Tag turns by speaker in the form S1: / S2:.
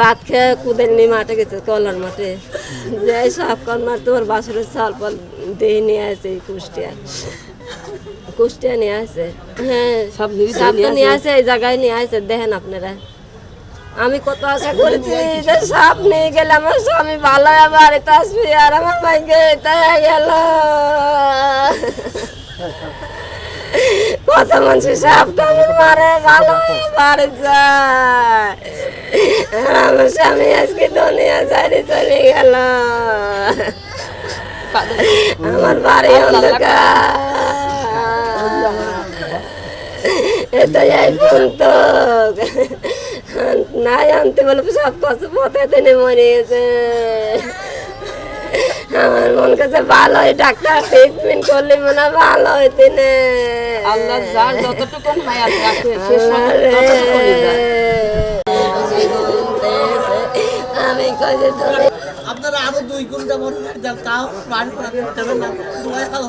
S1: ভাত খেয়ে কুদের নিয়ে মাঠে গেছে কলার মাঠে। যে সব কল মার তোমার বাসরের চাল ফল দিয়ে নিয়ে আসে এই কুষ্টিয়া কুষ্টিয়া নিয়ে আসে। হ্যাঁ সব নিয়ে আসে। এই জায়গায় নিয়ে আসে। দেখেন আপনারা। আমি কত আশা করেছি যে সাপ নিয়ে গেলে আমার স্বামী ভালো হবে বাড়িতে আসবি আর আমার ভাইকে তাই গেল। কত মানুষ সাপ কামড় মারে ভালো বাড়ি যায়। আমার স্বামী আজকে দুনিয়া ছাড়ে চলে গেল। আমার বাড়ি অন্ধকার। এটা এই পর্যন্ত। নাই আনতে বলে সব কষ্ট পথে দিনে মরে গেছে। আমার মন কাছে ভালো হয় ডাক্তার ট্রিটমেন্ট করলে মনে হয় ভালো হইতে না
S2: আল্লাহ যার যতটুকু মায়া রাখে শেষ
S1: আমি কইছে
S3: আপনারা আরও দুই ঘণ্টা মনে হয় যান তাও বাড়ি করা করতে হবে না দুয়াই খাওয়া